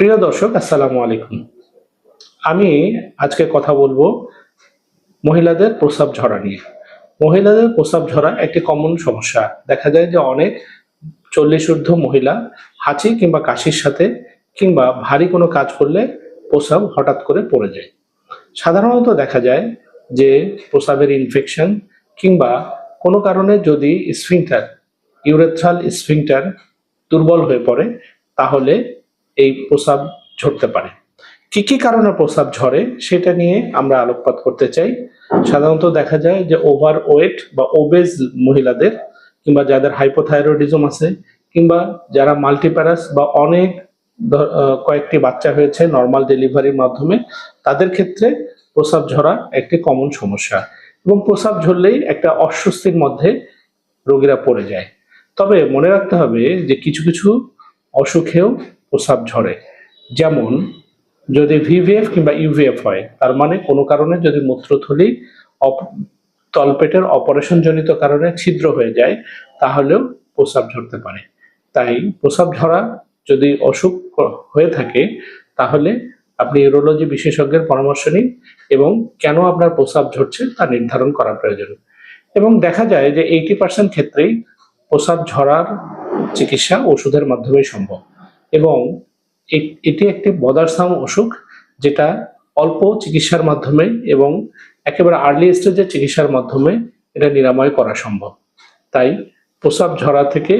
প্রিয় দর্শক, আসসালামু আলাইকুম। আমি আজকে কথা বলব মহিলাদের প্রস্রাব ঝরা নিয়ে। মহিলাদের প্রস্রাব ঝরা একটি কমন সমস্যা। দেখা যায় যে অনেক চল্লিশ ঊর্ধ্ব মহিলা হাঁচি কিংবা কাশির সাথে কিংবা ভারী কোনো কাজ করলে প্রস্রাব হঠাৎ করে পড়ে যায়। সাধারণত দেখা যায় যে প্রস্রাবের ইনফেকশন কিংবা কোনো কারণে যদি স্ফিংটার ইউরেথ্রাল স্ফিংটার দুর্বল হয়ে পড়ে, তাহলে এই প্রস্রাব ঝরতে পারে। কি কি কারণে প্রস্রাব ঝরে সেটা নিয়ে আমরা আলোকপাত করতে চাই। সাধারণত দেখা যায় যে ওভার ওয়েট বা ওবেজ মহিলাদের কিংবা যাদের হাইপোথাইরয়েডিজম আছে কিংবা যারা মাল্টিপ্যারাস বা অনেক কয়েকটি বাচ্চা হয়েছে নর্মাল ডেলিভারির মাধ্যমে, তাদের ক্ষেত্রে প্রস্রাব ঝরা একটি কমন সমস্যা এবং প্রস্রাব ঝরলেই একটা অস্বস্তির মধ্যে রোগীরা পড়ে যায়। তবে মনে রাখতে হবে যে কিছু কিছু অসুখেও প্রস্রাব ঝরে। যেমন, যদি ভিভিএফ কিংবা ইউভিএফ হয়, তার মানে কোনো কারণে যদি মূত্রথলি তলপেটের অপারেশন জনিত কারণে ছিদ্র হয়ে যায়, তাহলেও প্রস্রাব ঝরতে পারে। তাই প্রস্রাব ঝরা যদি অসুখ হয়ে থাকে, তাহলে আপনি ইউরোলজি বিশেষজ্ঞের পরামর্শ নিন এবং কেন আপনার প্রস্রাব ঝরছে তা নির্ধারণ করা প্রয়োজন। এবং দেখা যায় যে এইটি পার্সেন্ট ক্ষেত্রেই প্রস্রাব ঝরার চিকিৎসা ওষুধের মাধ্যমেই সম্ভব। এবং এটি একটি বদারসাম অসুখ যেটা অল্প চিকিৎসার মাধ্যমে এবং একেবারে আর্লি স্টেজের চিকিৎসার মাধ্যমে এটা নিরাময় করা সম্ভব। তাই প্রসাব ঝরা থেকে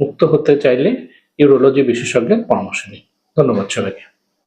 মুক্ত হতে চাইলে ইউরোলজি বিশেষজ্ঞের পরামর্শ নিন। ধন্যবাদ সবাইকে।